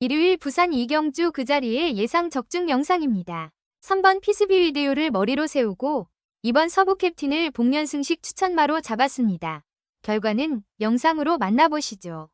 일요일 부산 이경주 그 자리에 예상 적중 영상입니다. 3번 피스비 위디오를 머리로 세우고 2번 서부 캡틴을 복면승식 추천마로 잡았습니다. 결과는 영상으로 만나보시죠.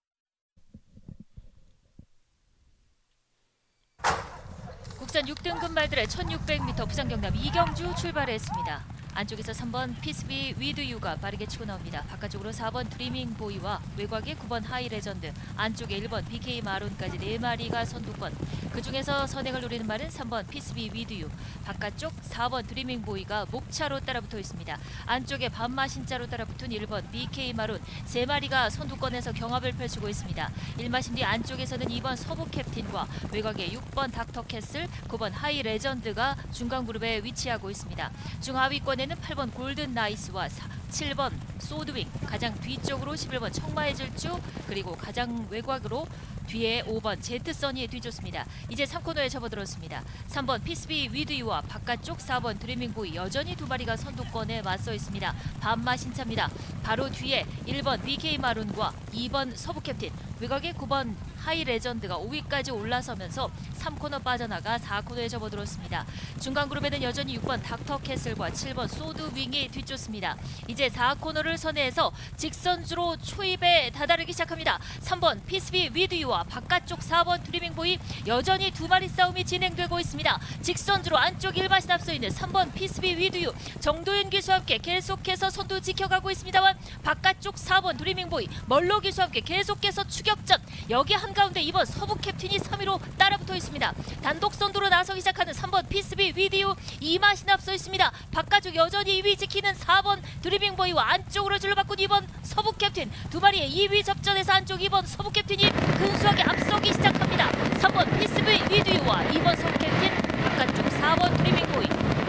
국산 6등급 말들의 1600m 부산 경남 이경주 출발했습니다. 안쪽에서 3번 피스비 위드유가 빠르게 치고 나옵니다. 바깥쪽으로 4번 드리밍 보이와 외곽에 9번 하이 레전드, 안쪽에 1번 BK 마론까지 4마리가 선두권. 그 중에서 선행을 노리는 말은 3번 피스비 위드유, 바깥쪽 4번 드리밍 보이가 목차로 따라붙어 있습니다. 안쪽에 반마신자로 따라붙은 1번 BK 마론, 3마리가 선두권에서 경합을 펼치고 있습니다. 1마신 뒤 안쪽에서는 2번 서부 캡틴과 외곽에 6번 닥터 캐슬, 9번 하이 레전드가 중간 그룹에 위치하고 있습니다. 중하위권에 는 8번 골든 나이스와 7번 소드윙, 가장 뒤쪽으로 11번 청마의 질주, 그리고 가장 외곽으로 뒤에 5번 제트선이 뒤쫓습니다. 이제 3코너에 접어들었습니다. 3번 피스비 위드유와 바깥쪽 4번 드리밍보이 여전히 두 마리가 선두권에 맞서 있습니다. 반마 신차입니다. 바로 뒤에 1번 BK 마룬과 2번 서부 캡틴, 외곽에 9번 하이 레전드가 5위까지 올라서면서 3코너 빠져나가 4코너에 접어들었습니다. 중간 그룹에는 여전히 6번 닥터 캐슬과 7번 소드 윙이 뒤쫓습니다. 이제 4코너를 선회해서 직선주로 초입에 다다르기 시작합니다. 3번 피스비 위드유와 바깥쪽 4번 드리밍 보이 여전히 두 마리 싸움이 진행되고 있습니다. 직선주로 안쪽 1마신 앞서 있는 3번 피스비 위드유 정도윤 기수와 함께 계속해서 선두 지켜가고 있습니다만 바깥쪽 4번 드리밍 보이 멀로 기수와 함께 계속해서 추격전 여기 한가운데 2번 서부 캡틴이 3위로 따라붙어 있습니다. 단독 선두로 나서기 시작하는 3번 피스비 위디오 이마신 앞서 있습니다. 바깥쪽 여전히 2위 지키는 4번 드리 빙 보이와 안쪽으로 줄러바꾼 2번 서부 캡틴 두 마리의 2위 접전에서 안쪽 2번 서부 캡틴이 근소하게 앞서기 시작합니다. 3번 피스비 위디오와 2번 서부 캡틴 바깥쪽 4번 드리빙 보이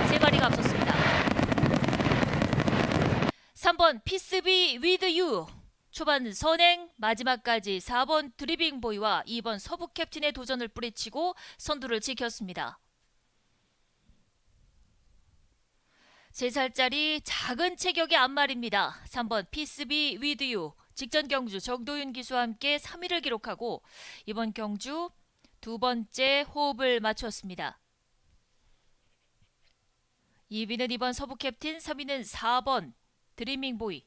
세 마리가 앞섰습니다. 3번 피스비 위드 유 초반 선행 마지막까지 4번 드리빙 보이와 2번 서부 캡틴의 도전을 뿌리치고 선두를 지켰습니다. 3살짜리 작은 체격의 앞말입니다. 3번 피스비 위드 유 직전 경주 정도윤 기수와 함께 3위를 기록하고 이번 경주 두 번째 호흡을 맞췄습니다. 2위는 2번 서부 캡틴, 3위는 4번 드리밍 보이.